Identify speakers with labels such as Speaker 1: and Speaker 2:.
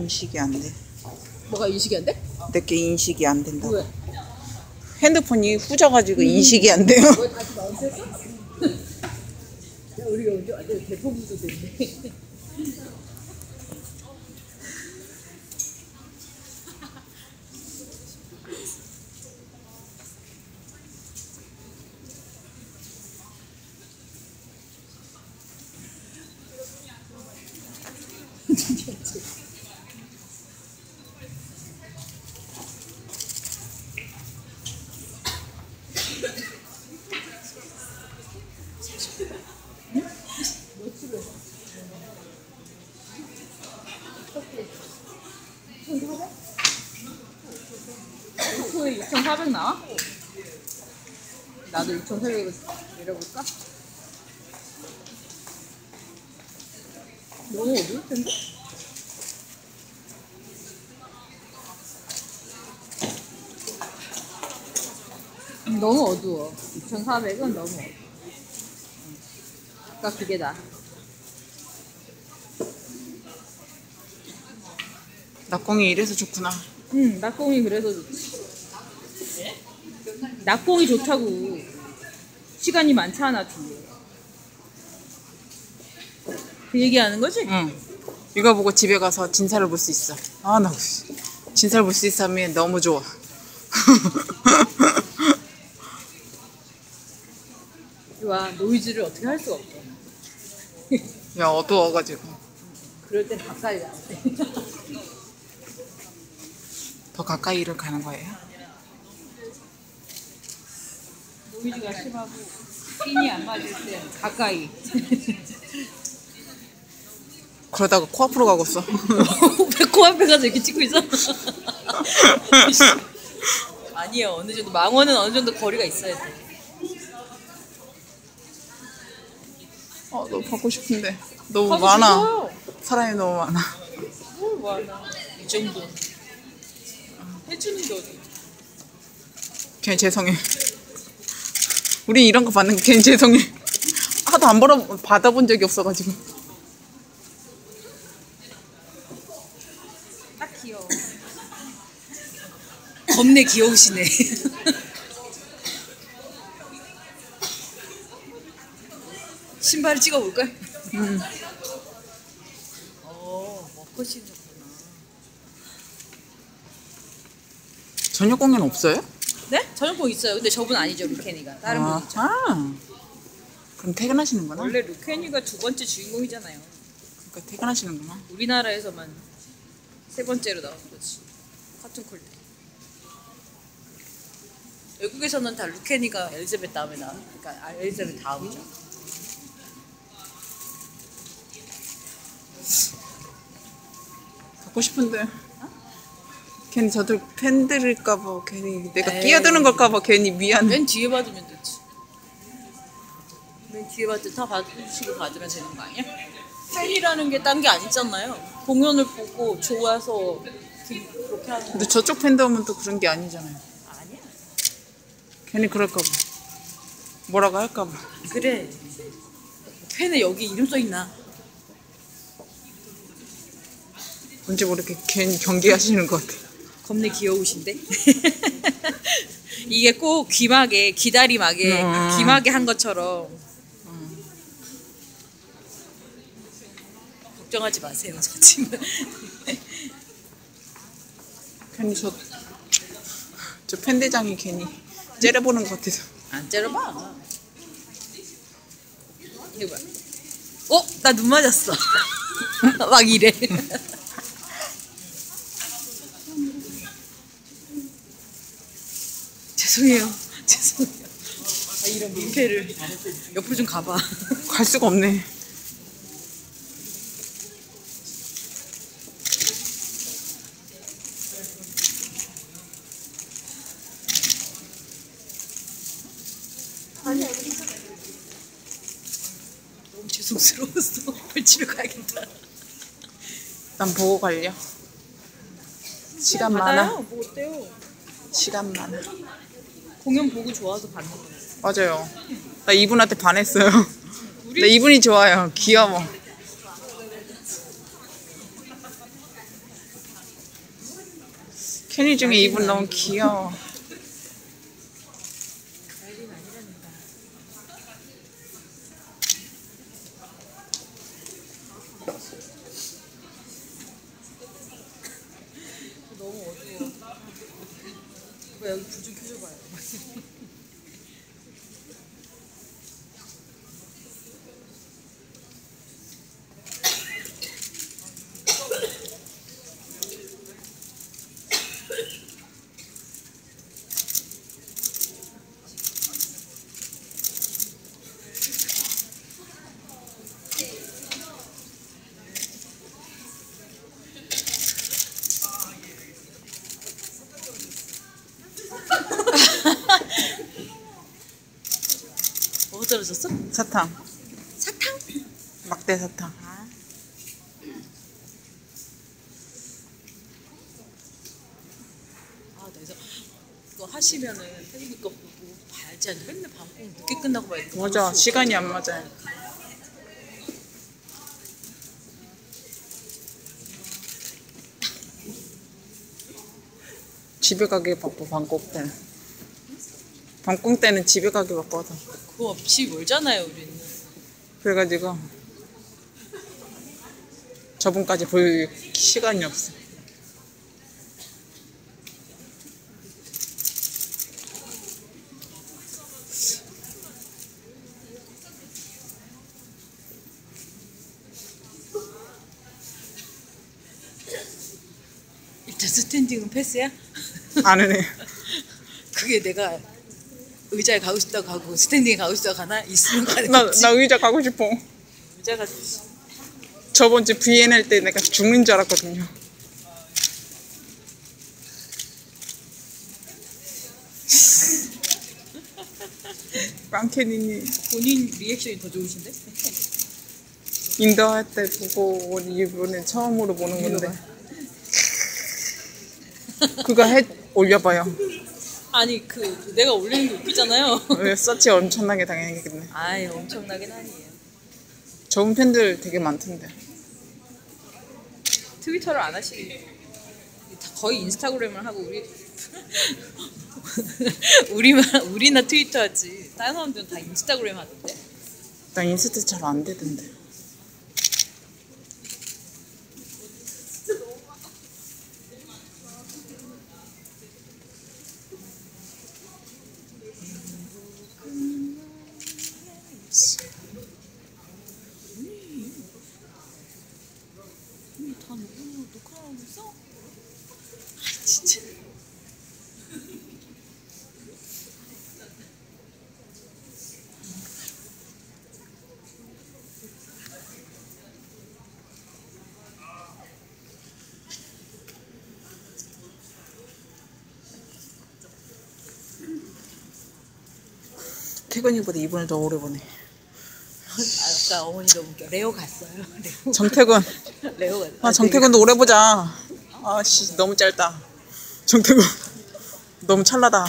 Speaker 1: 인식이 안 돼.
Speaker 2: 뭐가 인식이 안 돼?
Speaker 1: 내게 인식이 안 된다.
Speaker 2: 왜?
Speaker 1: 핸드폰이 후져가지고 인식이 안 돼요.
Speaker 2: 왜 다시 나온댔어? 야, 우리가 언제 완전 대포부도 됐네. 코에 2,400 나와? 나도 2,400으로 내려볼까? 너무 어려울 텐데? 음, 너무 어두워. 2,400은 너무 어두워. 응. 아까 그게 나.
Speaker 1: 낙공이 이래서 좋구나.
Speaker 2: 응, 낙공이 그래서 좋지. 낙공이 좋다고. 시간이 많잖아, 뒤에. 그 얘기하는 거지?
Speaker 1: 응. 이거 보고 집에 가서 진사를 볼 수 있어. 아, 나 진사를 볼 수 있으면 너무 좋아.
Speaker 2: 와, 노이즈를 어떻게 할 수가 없어.
Speaker 1: 야, 어두워가지고.
Speaker 2: 그럴 땐 가까이 가야 돼.
Speaker 1: 더 가까이를 가는 거예요?
Speaker 2: 노이즈가 심하고, 핀이 안 맞을 땐 가까이.
Speaker 1: 그러다가 코앞으로 가겠어.
Speaker 2: 왜 코앞에 가서 이렇게 찍고 있어? 아니요, 어느 정도, 망원은 어느 정도 거리가 있어야 돼.
Speaker 1: 어, 너 받고 싶은데. 너무 많아.
Speaker 2: 싶어요.
Speaker 1: 사람이 너무 많아.
Speaker 2: 뭘 많아. 이 정도. 어디.
Speaker 1: 괜히 죄송해. 우린 이런 거 받는 게 괜히 죄송해. 하도 안 벌어, 받아본 적이 없어가지고.
Speaker 2: 딱 귀여워. 겁내 귀여우시네. 신발을 찍어볼까요?
Speaker 1: 음.
Speaker 2: 어, 먹고 신었구나.
Speaker 1: 저녁 공연 없어요?
Speaker 2: 네? 저녁복 있어요. 근데 저분 아니죠, 루케니가. 다른
Speaker 1: 아,
Speaker 2: 분이죠.
Speaker 1: 아. 그럼 퇴근하시는구나.
Speaker 2: 원래 루케니가 두 번째 주인공이잖아요.
Speaker 1: 그러니까 퇴근하시는구나.
Speaker 2: 우리나라에서만 세 번째로 나온 거지. 카툰 콜 때. 외국에서는 다 루케니가 엘리자베트 다음에 나와. 그러니까 아, 엘리자베트 다음이죠.
Speaker 1: 갖고 싶은데. 괜히 저들 팬들일까봐 괜히 내가
Speaker 2: 에이.
Speaker 1: 끼어드는 걸까봐 괜히 미안.
Speaker 2: 맨 뒤에 받으면 되지. 맨 뒤에 받을 다 받으시고 받으면 되는 거 아니야? 팬이라는 게 딴 게 아니잖아요. 공연을 보고 좋아서 그- 그렇게 하는 거
Speaker 1: 근데 저쪽 팬덤은 또 그런 게 아니잖아요.
Speaker 2: 아니야.
Speaker 1: 괜히 그럴까봐. 뭐라고 할까봐.
Speaker 2: 그래. 팬에 여기 이름 써 있나?
Speaker 1: 뭔지 모르게 괜히 경계하시는 것 같아.
Speaker 2: 겁내 귀여우신데? 이게 꼭 귀마개, 기다림하게,
Speaker 1: 음.
Speaker 2: 귀마개 한 것처럼. 걱정하지 마세요, 저 친구.
Speaker 1: 괜히 저, 저 팬대장이 괜히 째려보는 것 같아서.
Speaker 2: 안 째려봐. 이거 봐. 어? 나 눈 맞았어. 막 이래. 죄송해요. 죄송해요. 아, 이런 민폐를 옆으로 좀 가봐.
Speaker 1: 갈 수가 없네.
Speaker 2: 너무 죄송스러웠어. 벌집에 가야겠다.
Speaker 1: 난 보고 갈려. 시간
Speaker 2: 받아요.
Speaker 1: 많아.
Speaker 2: 뭐 어때요?
Speaker 1: 시간 많아.
Speaker 2: 공연 보고 좋아서 거예요.
Speaker 1: 맞아요. 나 이분한테 반했어요. 나 이분이 좋아요. 귀여워. 케니 중에 이분 너무 귀여워.
Speaker 2: 난리 난리랍니다. 너무 어두워. 누가 여기 불 좀 켜줘봐요. 떨어졌어?
Speaker 1: 사탕.
Speaker 2: 사탕?
Speaker 1: 막대 사탕.
Speaker 2: 아. 아, 그래서 그거 하시면은 텔레비 거 보고 봐야지 아니 맨날 방송 늦게 끝나고 봐야 돼.
Speaker 1: 맞아. 시간이 안 맞아요. 집에 가기 바빠 방콕 때는. 방콕 때는 집에 가기 바빠서.
Speaker 2: 그거 없이 멀잖아요, 우리는.
Speaker 1: 그래가지고 저분까지 볼 시간이 없어.
Speaker 2: 일단 스탠딩은 패스야?
Speaker 1: 안 해.
Speaker 2: 그게 내가 의자에 가고 싶다고 가고 스탠딩에 가고 싶다고 가나? 있으면 가는
Speaker 1: 나,
Speaker 2: 거지.
Speaker 1: 나 의자 가고 싶어.
Speaker 2: 의자가
Speaker 1: 저번 주 VNL 때 내가 죽는 줄 알았거든요. 깡캐니님
Speaker 2: 본인 리액션이 더 좋으신데?
Speaker 1: 인도할 때 보고 이번에 처음으로 보는 건데 그거 해 올려봐요.
Speaker 2: 아니 그 내가 올리는 게 웃기잖아요.
Speaker 1: 서치 엄청나게 당해야겠네.
Speaker 2: 아이 엄청나긴 아니에요.
Speaker 1: 좋은 팬들 되게 많던데.
Speaker 2: 트위터를 안 하시니 다 거의 인스타그램을 하고 우리 우리만 우리나 트위터 하지 다른 사람들은 다 인스타그램 하던데
Speaker 1: 나 인스타 잘 안 되던데.
Speaker 2: 언니 다 녹음 녹화하고 있어? 아 진짜
Speaker 1: 태근이보다 이번에 더 오래 보네.
Speaker 2: 아, 아까 어머니가 웃겨 레오 갔어요 레오
Speaker 1: 정태근.
Speaker 2: 레오 갔어요
Speaker 1: 아 정태근도 오래 보자. 아씨 너무 짧다. 정태근 너무 찰나다.